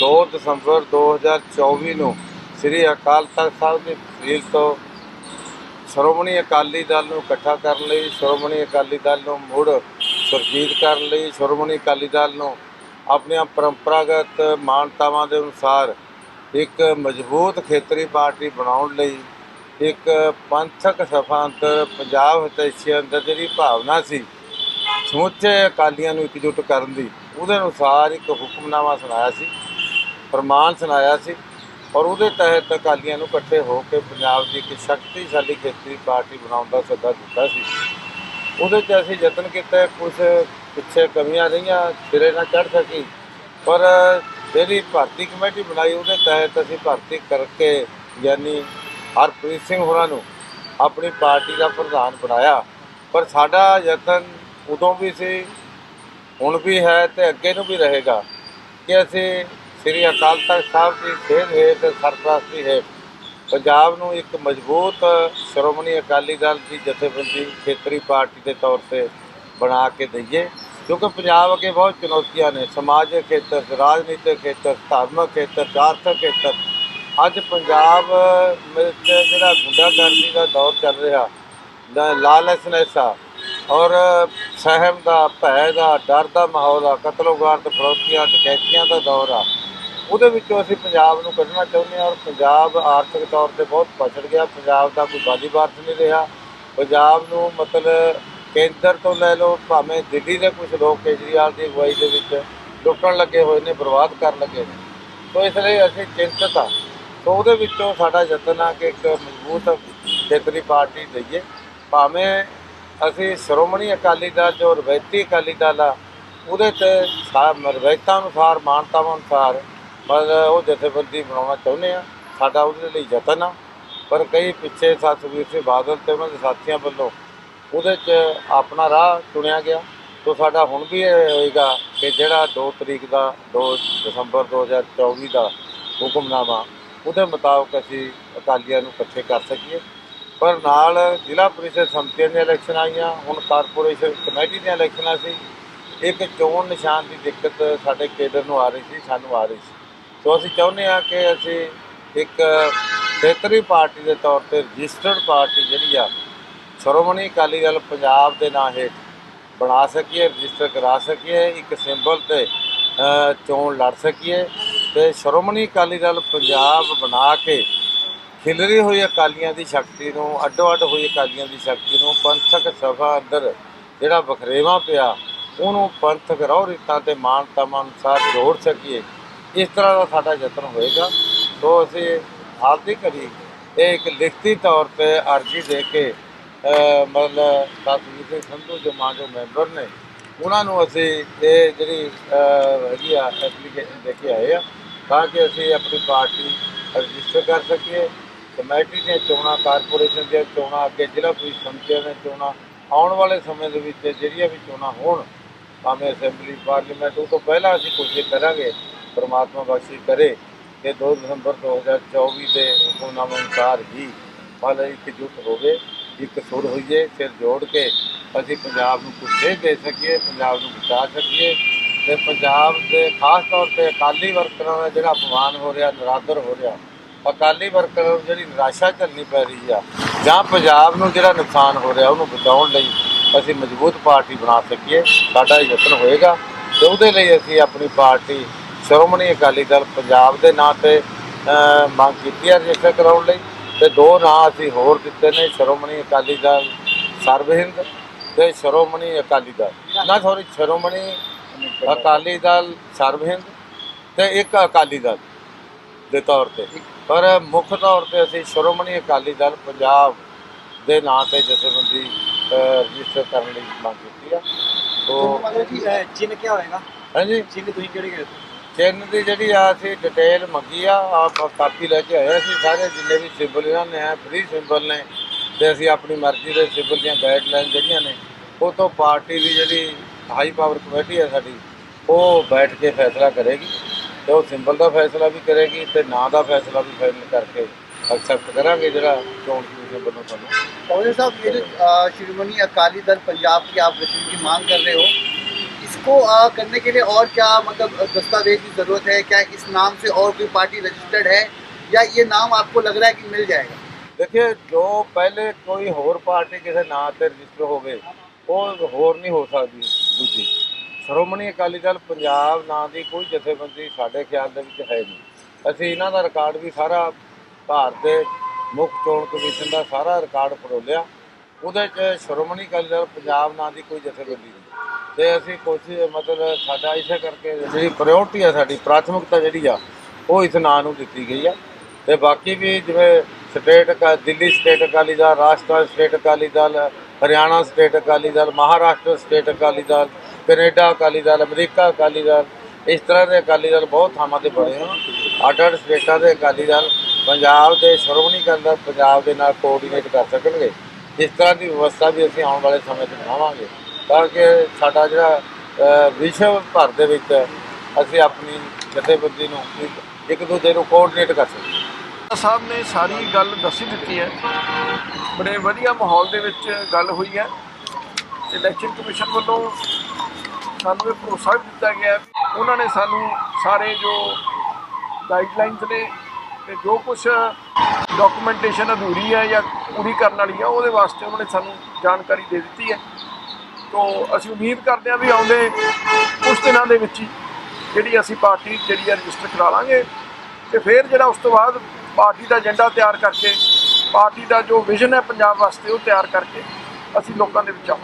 2 ਦਸੰਬਰ 2024 ਨੂੰ ਸ੍ਰੀ ਅਕਾਲ ਤਖਤ ਸਾਹਿਬ ਦੀ ਫੀਲ ਤੋਂ ਸ਼੍ਰੋਮਣੀ ਅਕਾਲੀ ਦਲ ਨੂੰ ਇਕੱਠਾ ਕਰਨ ਲਈ, ਸ਼੍ਰੋਮਣੀ ਅਕਾਲੀ ਦਲ ਨੂੰ ਮੁੜ ਸੁਰਜੀਤ ਕਰਨ ਲਈ, ਸ਼੍ਰੋਮਣੀ ਅਕਾਲੀ ਦਲ ਨੂੰ ਆਪਣੀਆਂ ਪਰੰਪਰਾਗਤ ਮਾਨਤਾਵਾਂ ਦੇ ਅਨੁਸਾਰ ਇੱਕ ਮਜ਼ਬੂਤ ਖੇਤਰੀ ਪਾਰਟੀ ਬਣਾਉਣ ਲਈ ਇੱਕ ਪੰਥਕ ਸਫ਼ਾ ਅੰਦਰ ਪੰਜਾਬ ਹਿਤੈਸ਼ੀ ਅੰਦਰ ਜਿਹੜੀ ਭਾਵਨਾ ਸੀ। ਸਮੁੱਚੇ ਅਕਾਲੀਆਂ ਨੂੰ ਇਕਜੁੱਟ ਕਰਨ ਦੀ ਉਹਦੇ ਅਨੁਸਾਰ ਇੱਕ ਹੁਕਮਨਾਮਾ ਸੁਣਾਇਆ ਸੀ। ਫਰਮਾਨ ਸੁਣਾਇਆ ਸੀ ਔਰ ਉਹਦੇ ਤਹਿਤ ਅਕਾਲੀਆਂ ਨੂੰ ਇਕੱਠੇ ਹੋ ਕੇ ਪੰਜਾਬ ਦੀ ਇੱਕ ਸ਼ਕਤੀਸ਼ਾਲੀ ਖੇਤਰੀ ਪਾਰਟੀ ਬਣਾਉਣ ਦਾ ਸੱਦਾ ਦਿੱਤਾ ਸੀ। ਉਹਦੇ 'ਚ ਅਸੀਂ ਯਤਨ ਕੀਤਾ ਕੁਝ ਪਿੱਛੇ ਕਮੀਆਂ ਰਹੀਆਂ, ਸਿਰੇ ਨਾ ਚੜ ਸਕੀ, ਪਰ ਜਿਹੜੀ ਭਰਤੀ ਕਮੇਟੀ ਬਣਾਈ ਉਹਦੇ ਤਹਿਤ ਅਸੀਂ ਭਰਤੀ ਕਰਕੇ ਯਾਨੀ ਹਰਪ੍ਰੀਤ ਸਿੰਘ ਹੋਰਾਂ ਨੂੰ ਆਪਣੀ ਪਾਰਟੀ ਦਾ ਪ੍ਰਧਾਨ ਬਣਾਇਆ। ਪਰ ਸਾਡਾ ਯਤਨ ਉਦੋਂ ਵੀ ਸੀ, ਹੁਣ ਵੀ ਹੈ ਤੇ ਅੱਗੇ ਨੂੰ ਵੀ ਰਹੇਗਾ ਕਿ ਅਸੀਂ ਸ੍ਰੀ ਅਕਾਲ ਤਖਤ ਸਾਹਿਬ ਦੀ ਸੇਧ ਹੇਠ ਸਰਪ੍ਰਸਤੀ ਹੇਠ। ਪੰਜਾਬ ਨੂੰ ਇੱਕ ਮਜ਼ਬੂਤ ਸ਼੍ਰੋਮਣੀ ਅਕਾਲੀ ਦਲ ਦੀ ਜਥੇਬੰਦੀ ਖੇਤਰੀ ਪਾਰਟੀ ਦੇ ਤੌਰ ਤੇ ਬਣਾ ਕੇ ਦਈਏ, ਕਿਉਂਕਿ ਪੰਜਾਬ ਅੱਗੇ ਬਹੁਤ ਚੁਣੌਤੀਆਂ ਨੇ। ਸਮਾਜਿਕ ਖੇਤਰ, ਰਾਜਨੀਤਿਕ ਖੇਤਰ, ਧਾਰਮਿਕ ਖੇਤਰ, ਆਰਥਿਕ ਖੇਤਰ। ਅੱਜ ਪੰਜਾਬ ਵਿੱਚ ਜਿਹੜਾ ਗੁੰਡਾਗਰਦੀ ਦਾ ਦੌਰ ਚੱਲ ਰਿਹਾ, ਦਾ ਲਾਲਚਨੈਸ ਆ ਔਰ ਸਹਿਮ ਦਾ, ਭੈ ਦਾ, ਡਰ ਦਾ ਮਾਹੌਲ ਆ ਕਤਲੋਗਾਰ ਤੇ ਫਰੋਤੀਆਂ ਡਕੈਤੀਆਂ ਦਾ ਦੌਰ ਆ। ਉਹਦੇ ਵਿੱਚੋਂ ਅਸੀਂ ਪੰਜਾਬ ਨੂੰ ਕੱਢਣਾ ਚਾਹੁੰਦੇ ਹਾਂ ਔਰ ਪੰਜਾਬ ਆਰਥਿਕ ਤੌਰ ਤੇ ਬਹੁਤ ਪਛੜ ਗਿਆ। ਪੰਜਾਬ ਦਾ ਕੋਈ ਬਾਜੀ ਬਾਰਤ ਨਹੀਂ ਰਿਹਾ। ਪੰਜਾਬ ਨੂੰ ਮਤਲਬ ਕੇਂਦਰ ਤੋਂ ਲੈ ਲਓ, ਭਾਵੇਂ ਦਿੱਲੀ ਦੇ ਕੁਝ ਲੋਕ ਕੇਜਰੀਵਾਲ ਦੀ ਅਗਵਾਈ ਦੇ ਵਿੱਚ ਲੁੱਟਣ ਲੱਗੇ ਹੋਏ ਨੇ, ਬਰਬਾਦ ਕਰਨ ਲੱਗੇ ਨੇ। ਸੋ ਇਸ ਲਈ ਅਸੀਂ ਚਿੰਤਤ ਆ ਸੋ ਉਹਦੇ ਵਿੱਚੋਂ ਸਾਡਾ ਯਤਨ ਆ ਕਿ ਇੱਕ ਮਜ਼ਬੂਤ ਖੇਤਰੀ ਪਾਰਟੀ ਦਈਏ। ਭਾਵੇਂ ਅਸੀਂ ਸ਼੍ਰੋਮਣੀ ਅਕਾਲੀ ਦਲ ਜੋ ਰਵਾਇਤੀ ਅਕਾਲੀ ਦਲ ਆ, ਉਹਦੇ ਤੇ ਸਾ- ਰਵਾਇਤਾਂ ਅਨੁਸਾਰ, ਮਾਨਤਾਵਾਂ ਅਨੁਸਾਰ ਪਰ ਉਹ ਜਥੇਬੰਦੀ ਬਣਾਉਣਾ ਚਾਹੁੰਦੇ ਆ। ਸਾਡਾ ਉਹਦੇ ਲਈ ਯਤਨ ਆ। ਪਰ ਕਈ ਪਿੱਛੇ ਸਤਵੀਰ ਸਿੰਘ ਬਾਦਲ ਤੇ ਉਹਨਾਂ ਦੇ ਸਾਥੀਆਂ ਵੱਲੋਂ ਉਹਦੇ 'ਚ ਆਪਣਾ ਰਾਹ ਚੁਣਿਆ ਗਿਆ। ਤੋਂ ਸਾਡਾ ਹੁਣ ਵੀ ਇਹ ਹੋਏਗਾ ਕਿ ਜਿਹੜਾ 2 ਤਰੀਕ ਦਾ 2 ਦਸੰਬਰ 2024 ਦਾ ਹੁਕਮਨਾਮਾ, ਉਹਦੇ ਮੁਤਾਬਕ ਅਸੀਂ ਅਕਾਲੀਆਂ ਨੂੰ ਇਕੱਠੇ ਕਰ ਸਕੀਏ। ਪਰ ਨਾਲ ਜ਼ਿਲ੍ਹਾ ਪ੍ਰੀਸ਼ਦ ਸੰਮਤੀਆਂ ਦੀਆਂ ਇਲੈਕਸ਼ਨ ਆਈਆਂ, ਹੁਣ ਕਾਰਪੋਰੇਸ਼ਨ ਕਮੇਟੀ ਦੀਆਂ ਇਲੈਕਸ਼ਨਾਂ ਸੀ। ਇੱਕ ਚੋਣ ਨਿਸ਼ਾਨ ਦੀ ਦਿੱਕਤ ਸਾਡੇ ਕੇਡਰ ਨੂੰ ਆ ਰਹੀ ਸੀ, ਸਾਨੂੰ ਆ ਰਹੀ ਸੀ। ਸੋ ਅਸੀਂ ਚਾਹੁੰਦੇ ਹਾਂ ਕਿ ਅਸੀਂ ਇੱਕ ਖੇਤਰੀ ਪਾਰਟੀ ਦੇ ਤੌਰ ਤੇ ਰਜਿਸਟਰਡ ਪਾਰਟੀ ਜਿਹੜੀ ਆ, ਸ਼੍ਰੋਮਣੀ ਅਕਾਲੀ ਦਲ ਪੰਜਾਬ ਦੇ ਨਾਂ ਹੇਠ ਬਣਾ ਸਕੀਏ, ਰਜਿਸਟਰ ਕਰਾ ਸਕੀਏ, ਇੱਕ ਸਿੰਬਲ ਤੇ ਚੋਣ ਲੜ ਸਕੀਏ ਤੇ ਸ਼੍ਰੋਮਣੀ ਅਕਾਲੀ ਦਲ ਪੰਜਾਬ ਬਣਾ ਕੇ ਖਿਲਰੀ ਹੋਈ ਅਕਾਲੀਆਂ ਦੀ ਸ਼ਕਤੀ ਨੂੰ ਅੱਡੋ ਅੱਡ ਹੋਈ ਅਕਾਲੀਆਂ ਦੀ ਸ਼ਕਤੀ ਨੂੰ ਪੰਥਕ ਸਭਾ ਅੰਦਰ ਜਿਹੜਾ ਵਖਰੇਵਾ ਪਿਆ, ਉਹਨੂੰ ਪੰਥਕ ਰਹੁ ਰੀਤਾਂ ਤੇ ਮਾਨਤਾਵਾਂ ਅਨੁਸਾਰ ਜੋੜ ਸਕੀਏ। ਇਸ ਤਰ੍ਹਾਂ ਦਾ ਸਾਡਾ ਯਤਨ ਹੋਏਗਾ। ਸੋ ਅਸੀਂ ਹਾਲ ਦੀ ਘੜੀ ਇਹ ਇੱਕ ਲਿਖਤੀ ਤੌਰ ਤੇ ਅਰਜ਼ੀ ਦੇ ਕੇ ਮਤਲਬ ਸਤਿਗੁਰੂ ਸਿੰਘ ਸੰਧੂ ਜੋ ਮਾਂ ਜੋ ਮੈਂਬਰ ਨੇ, ਉਹਨਾਂ ਨੂੰ ਅਸੀਂ ਇਹ ਜਿਹੜੀ ਹੈਗੀ ਆ ਐਪਲੀਕੇਸ਼ਨ ਦੇ ਕੇ ਆਏ ਆ, ਤਾਂ ਕਿ ਅਸੀਂ ਆਪਣੀ ਪਾਰਟੀ ਰਜਿਸਟਰ ਕਰ ਸਕੀਏ। ਕਮੇਟੀ ਦੀਆਂ ਚੋਣਾਂ, ਕਾਰਪੋਰੇਸ਼ਨ ਦੀਆਂ ਚੋਣਾਂ, ਅੱਗੇ ਜ਼ਿਲ੍ਹਾ ਪੁਲਿਸ ਸੰਮਤੀਆਂ ਦੀਆਂ ਚੋਣਾਂ, ਆਉਣ ਵਾਲੇ ਸਮੇਂ ਦੇ ਵਿੱਚ ਜਿਹੜੀਆਂ ਵੀ ਚੋਣਾਂ ਹੋਣ, ਭਾਵੇਂ ਅਸੈਂਬਲੀ, ਪਾਰਲੀਮੈਂਟ, ਉਹ ਤੋਂ ਪਹਿਲਾਂ ਅਸੀਂ ਕੋਸ਼ਿਸ਼ ਕਰਾਂਗੇ ਪਰਮਾਤਮਾ ਬਖਸ਼ੀ ਕਰੇ ਕਿ 2 ਦਸੰਬਰ 2024 ਦੇ ਹੁਕਮਨਾਮੇ ਅਨੁਸਾਰ ਹੀ ਮਤਲਬ ਇਕਜੁੱਟ ਹੋਵੇ, ਇੱਕ ਸੁਰ ਹੋਈਏ, ਸਿਰ ਜੋੜ ਕੇ ਅਸੀਂ ਪੰਜਾਬ ਨੂੰ ਕੁਝ ਦੇ ਸਕੀਏ, ਪੰਜਾਬ ਨੂੰ ਬਚਾ ਸਕੀਏ ਤੇ ਪੰਜਾਬ ਦੇ ਖਾਸ ਤੌਰ ਤੇ ਅਕਾਲੀ ਵਰਕਰਾਂ ਦਾ ਜਿਹੜਾ ਅਪਮਾਨ ਹੋ ਰਿਹਾ, ਨਿਰਾਦਰ ਹੋ ਰਿਹਾ, ਅਕਾਲੀ ਵਰਕਰਾਂ ਨੂੰ ਜਿਹੜੀ ਨਿਰਾਸ਼ਾ ਝੱਲਣੀ ਪੈ ਰਹੀ ਆ ਜਾਂ ਪੰਜਾਬ ਨੂੰ ਜਿਹੜਾ ਨੁਕਸਾਨ ਹੋ ਰਿਹਾ ਉਹਨੂੰ ਬਚਾਉਣ ਲਈ ਅਸੀਂ ਮਜ਼ਬੂਤ ਪਾਰਟੀ ਬਣਾ ਸਕੀਏ, ਸਾਡਾ ਇਹ ਯਤਨ ਹੋਏਗਾ ਤੇ ਉਹਦੇ ਲਈ ਅਸੀਂ ਆਪਣੀ ਪਾਰਟੀ ਸ਼੍ਰੋਮਣੀ ਅਕਾਲੀ ਦਲ ਪੰਜਾਬ ਦੇ ਨਾਂ ਤੇ ਮੰਗ ਕੀਤੀ ਹੈ ਰਜਿਸਟਰ ਕਰਾਉਣ ਲਈ ਤੇ ਦੋ ਨਾਂ ਅਸੀਂ ਹੋਰ ਦਿੱਤੇ ਨੇ ਸ਼੍ਰੋਮਣੀ ਅਕਾਲੀ ਦਲ ਸਰਬਹਿੰਦ ਤੇ ਸ਼੍ਰੋਮਣੀ ਅਕਾਲੀ ਦਲ। ਨਾ ਸੌਰੀ ਸ਼੍ਰੋਮਣੀ ਅਕਾਲੀ ਦਲ ਸਰਬਹਿੰਦ ਤੇ ਇੱਕ ਅਕਾਲੀ ਦਲ ਦੇ ਤੌਰ ਤੇ। ਪਰ ਮੁੱਖ ਤੌਰ ਤੇ ਅਸੀਂ ਸ਼੍ਰੋਮਣੀ ਅਕਾਲੀ ਦਲ ਪੰਜਾਬ ਦੇ ਨਾਂ ਤੇ ਜਥੇਬੰਦੀ ਰਜਿਸਟਰ ਕਰਨ ਲਈ ਮੰਗ ਕੀਤੀ ਆ। ਸੋ ਮਤਲਬ ਜੀ ਚਿੰਨ ਕੀ ਹੋਏਗਾ? ਹਾਂਜੀ। ਚਿੰਨ ਤੁਸੀਂ ਕਿਹੜੇ ਗਏ? ਤਿੰਨ ਦੀ ਜਿਹੜੀ ਆ ਅਸੀਂ ਡਿਟੇਲ ਮੰਗੀ ਆ ਆ ਕਾਪੀ ਲੈ ਕੇ ਆਏ ਅਸੀਂ, ਸਾਰੇ ਜਿੰਨੇ ਵੀ ਸਿੰਬਲ ਇਹਨਾਂ ਨੇ ਆ ਫ੍ਰੀ ਸਿੰਬਲ ਨੇ, ਤੇ ਅਸੀਂ ਆਪਣੀ ਮਰਜ਼ੀ ਦੇ ਸਿੰਬਲ ਦੀਆਂ ਗਾਈਡਲਾਈਨ ਜਿਹੜੀਆਂ ਨੇ, ਉਹ ਤੋਂ ਪਾਰਟੀ ਦੀ ਜਿਹੜੀ ਹਾਈ ਪਾਵਰ ਕਮੇਟੀ ਹੈ ਸਾਡੀ, ਉਹ ਬੈਠ ਕੇ ਫੈਸਲਾ ਕਰੇਗੀ, ਤੇ ਉਹ ਸਿੰਬਲ ਦਾ ਫੈਸਲਾ ਵੀ ਕਰੇਗੀ, ਤੇ ਨਾਂ ਦਾ ਫੈਸਲਾ ਵੀ ਫਾਈਨਲ ਕਰਕੇ ਅਕਸੈਪਟ ਕਰਾਂਗੇ ਜਿਹੜਾ ਚੋਣ ਕਮਿਸ਼ਨ ਵੱਲੋਂ ਤੁਹਾਨੂੰ। ਪੌੜੇ ਸਾਹਿਬ ਇਹ ਸ਼੍ਰੋਮਣੀ ਅਕਾਲੀ ਦਲ ਪੰਜਾਬ ਦੀ ਆਪ ਗਠਨ ਦੀ ਮੰਗ ਕਰ ਰਹੇ ਹੋ? इसको आ, करने के लिए और क्या मतलब दस्तावेज की ज़रूरत है क्या इस नाम से और कोई पार्टी रजिस्टर्ड है या ये नाम आपको लग रहा है कि मिल जाएगा ਦੇਖਿਏ ਜੋ ਪਹਿਲੇ ਕੋਈ ਹੋਰ ਪਾਰਟੀ ਕਿਸੇ ਨਾਂ ਤੇ ਰਜਿਸਟਰ ਹੋਵੇ ਉਹ ਹੋਰ ਨਹੀਂ ਹੋ ਸਕਦੀ ਦੂਜੀ ਸ਼੍ਰੋਮਣੀ ਅਕਾਲੀ ਦਲ ਪੰਜਾਬ ਨਾਂ ਦੀ ਕੋਈ ਜਥੇਬੰਦੀ ਸਾਡੇ ਖਿਆਲ ਦੇ ਵਿੱਚ ਹੈ ਨਹੀਂ ਅਸੀਂ ਇਹਨਾਂ ਦਾ ਰਿਕਾਰਡ ਵੀ ਸਾਰਾ ਭਾਰਤ ਦੇ ਮੁੱਖ ਚੋਣ ਕਮਿਸ਼ਨ ਦਾ ਸਾਰਾ ਰਿਕਾਰਡ ਫਰੋਲਿਆ ਉਹਦੇ 'ਚ ਸ਼੍ਰੋਮਣੀ ਅਕਾਲੀ ਦਲ ਪੰਜਾਬ ਨਾਂ ਦੀ ਕੋਈ ਜਥੇਬੰਦੀ ਨਹੀਂ ਤੇ ਅਸੀਂ ਕੋਸ਼ਿਸ਼ ਮਤਲਬ ਸਾਡਾ ਇਸੇ ਕਰਕੇ ਜਿਹੜੀ ਪ੍ਰਾਇੋਰਟੀ ਆ ਸਾਡੀ, ਪ੍ਰਾਥਮਿਕਤਾ ਜਿਹੜੀ ਆ, ਉਹ ਇਸ ਨਾਂ ਨੂੰ ਦਿੱਤੀ ਗਈ ਆ। ਤੇ ਬਾਕੀ ਵੀ ਜਿਵੇਂ state ਅਕਾ Delhi state Akali Dal, Rajasthan state Akali Dal, Haryana state Akali Dal, Maharashtra state Akali Dal, Canada Akali Dal, America Akali Dal, ਇਸ ਤਰ੍ਹਾਂ ਦੇ ਅਕਾਲੀ ਦਲ ਬਹੁਤ ਥਾਵਾਂ ਤੇ ਬਣੇ ਆ। ਅੱਡ ਅੱਡ ਸਟੇਟਾਂ ਦੇ ਅਕਾਲੀ ਦਲ ਪੰਜਾਬ ਦੇ ਸ਼੍ਰੋਮਣੀ ਅਕਾਲੀ ਪੰਜਾਬ ਦੇ ਨਾਲ ਕੋਆਰਡੀਨੇਟ ਕਰ ਸਕਣਗੇ। ਇਸ ਤਰ੍ਹਾਂ ਦੀ ਵਿਵਸਥਾ ਵੀ ਅਸੀਂ ਆਉਣ ਵਾਲੇ ਸਮੇਂ 'ਚ ਬਣਾਵਾਂਗੇ। ਤਾਂ ਕਿ ਸਾਡਾ ਜਿਹੜਾ ਵਿਸ਼ਵ ਭਰ ਦੇ ਵਿੱਚ ਅਸੀਂ ਆਪਣੀ ਜਥੇਬੰਦੀ ਨੂੰ ਇੱਕ- ਇੱਕ ਦੂਜੇ ਨੂੰ ਕੋਆਰਡੀਨੇਟ ਕਰ ਸਕੀਏ ਸਾਹਿਬ ਨੇ ਸਾਰੀ ਗੱਲ ਦੱਸੀ ਦਿੱਤੀ ਹੈ। ਬੜੇ ਵਧੀਆ ਮਾਹੌਲ ਦੇ ਵਿੱਚ ਗੱਲ ਹੋਈ ਹੈ। ਇਲੈਕਸ਼ਨ ਕਮਿਸ਼ਨ ਵੱਲੋਂ ਸਾਨੂੰ ਇਹ ਭਰੋਸਾ ਵੀ ਦਿੱਤਾ ਗਿਆ ਉਹਨਾਂ ਨੇ ਸਾਨੂੰ ਸਾਰੇ ਜੋ ਗਾਈਡਲਾਈਨਸ ਨੇ ਤੇ ਜੋ ਕੁਝ ਡਾਕੂਮੈਂਟੇਸ਼ਨ ਅਧੂਰੀ ਹੈ ਜਾਂ ਪੂਰੀ ਕਰਨ ਵਾਲੀ ਹੈ, ਉਹਦੇ ਵਾਸਤੇ ਉਹਨਾਂ ਨੇ ਸਾਨੂੰ ਜਾਣਕਾਰੀ ਦੇ ਦਿੱਤੀ ਹੈ। ਤੋਂ ਅਸੀਂ ਉਮੀਦ ਕਰਦੇ ਹਾਂ ਵੀ ਆਉਂਦੇ ਕੁਝ ਦਿਨਾਂ ਦੇ ਵਿੱਚ ਹੀ ਜਿਹੜੀ ਅਸੀਂ ਪਾਰਟੀ ਜਿਹੜੀ ਹੈ ਰਜਿਸਟਰ ਕਰਾ ਲਾਂਗੇ ਤੇ ਫਿਰ ਜਿਹੜਾ ਉਸ ਤੋਂ ਬਾਅਦ ਪਾਰਟੀ ਦਾ ਏਜੰਡਾ ਤਿਆਰ ਕਰਕੇ ਪਾਰਟੀ ਦਾ ਜੋ ਵਿਜ਼ਨ ਹੈ ਪੰਜਾਬ ਵਾਸਤੇ ਉਹ ਤਿਆਰ ਕਰਕੇ ਅਸੀਂ ਲੋਕਾਂ ਦੇ ਵਿੱਚ ਆਵਾਂਗੇ।